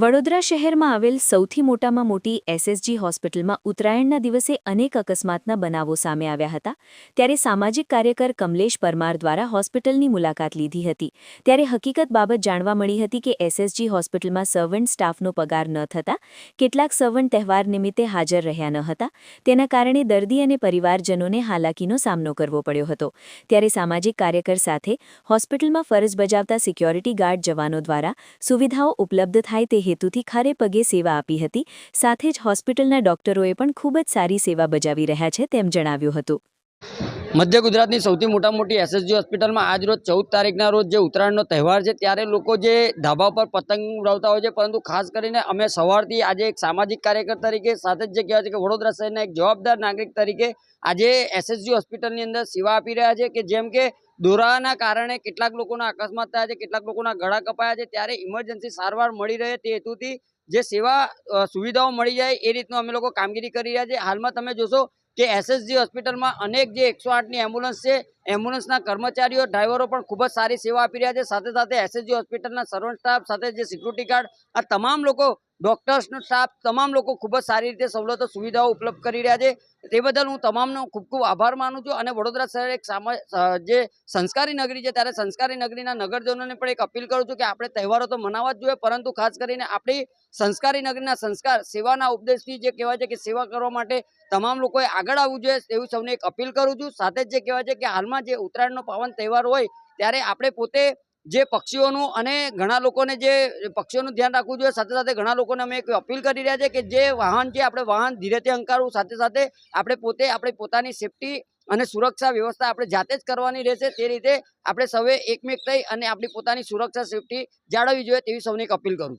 વડોદરા શહેરમાં આવેલ સૌથી મોટામાં મોટી એસએસજી હોસ્પિટલમાં ઉત્તરાયણના દિવસે અનેક અકસ્માતના બનાવો સામે આવ્યા હતા. ત્યારે સામાજિક કાર્યકર કમલેશ પરમાર દ્વારા હોસ્પિટલની મુલાકાત લીધી હતી. ત્યારે હકીકત બાબત જાણવા મળી હતી કે એસએસજી હોસ્પિટલમાં સર્વન્ટ સ્ટાફનો પગાર ન થતા, કેટલાક સર્વન્ટ તહેવાર નિમિત્તે હાજર રહ્યા ન હતા. તેના કારણે દર્દી અને પરિવારજનોને હાલાકીનો સામનો કરવો પડ્યો હતો. ત્યારે સામાજિક કાર્યકર સાથે હોસ્પિટલમાં ફરજ બજાવતા સિક્યોરિટી ગાર્ડ જવાનો દ્વારા સુવિધાઓ ઉપલબ્ધ થાય તે હેતુથી ખારે પગે સેવા આપી હતી. સાથે જ હોસ્પિટલના ડોક્ટરોએ પણ ખૂબ જ સારી સેવા બજાવી રહ્યા છે તેમ જણાવ્યું હતું. મધ્ય ગુજરાતની સૌથી મોટા મોટી એસએસજી હોસ્પિટલમાં આજ રોજ ચૌદ તારીખના રોજ જે ઉત્તરાયણનો તહેવાર છે, ત્યારે લોકો જે ધાબા પર પતંગ ઉડાવતા હોય છે, પરંતુ ખાસ કરીને અમે સવારથી આજે એક સામાજિક કાર્યકર તરીકે, સાથે જ જે કહેવાય છે કે વડોદરા શહેરના એક જવાબદાર નાગરિક તરીકે આજે એસએસજી હોસ્પિટલની અંદર સેવા આપી રહ્યા છે કે જેમ કે દોરાના કારણે કેટલાક લોકોના અકસ્માત થયા છે, કેટલાક લોકોના ગળા કપાયા છે, ત્યારે ઇમરજન્સી સારવાર મળી રહે તે હેતુથી જે સેવા સુવિધાઓ મળી જાય એ રીતનું અમે લોકો કામગીરી કરી રહ્યા છીએ હાલમાં તમે જોશો કે એસએસજી હોસ્પિટલમાં અનેક જે એકસો આઠની એમ્બ્યુલન્સ છે એમ્બ્યુલન્સના કર્મચારીઓ ડ્રાઈવરો પણ ખૂબ જ સારી સેવા આપી રહ્યા છે. સાથે સાથે એસએસજી હોસ્પિટલના સર્વન્ટ સ્ટાફ સાથે જે સિક્યુરિટી ગાર્ડ આ તમામ લોકો ડોક્ટર્સનો સ્ટાફ તમામ લોકો ખૂબ જ સારી રીતે સવલતો, સુવિધાઓ ઉપલબ્ધ કરી રહ્યા છે. તે બદલ હું તમામનો ખૂબ ખૂબ આભાર માનું છું અને વડોદરા શહેર એક જે સંસ્કારી નગરી છે ત્યારે સંસ્કારી નગરીના નગરજનોને પણ એક અપીલ કરું છું કે આપણે તહેવારો તો મનાવવા જ જોઈએ, પરંતુ ખાસ કરીને આપણી સંસ્કારી નગરીના સંસ્કાર, સેવાના ઉપદેશથી જે કહેવાય છે કે સેવા કરવા માટે તમામ લોકોએ આગળ આવવું જોઈએ, એવું સૌને એક અપીલ કરું છું. સાથે જ જે કહેવાય છે કે હાલમાં જે ઉત્તરાયણનો પાવન તહેવાર હોય, ત્યારે આપણે પોતે જે પક્ષીઓનું અને ઘણા લોકોને જે પક્ષીઓનું ધ્યાન રાખવું જોઈએ, સાથે સાથે ઘણા લોકોને અમે એક અપીલ કરી રહ્યા છે કે જે વાહન છે, આપણે વાહન ધીરેથી અંકારવું સાથે સાથે આપણે પોતે આપણે પોતાની સેફટી અને સુરક્ષા વ્યવસ્થા આપણે જાતે જ કરવાની રહેશે, તે રીતે આપણે સૌએ એકમેક થઈ અને આપણી પોતાની સુરક્ષા, સેફટી જાળવવી જોઈએ, તેવી સૌને એક અપીલ કરું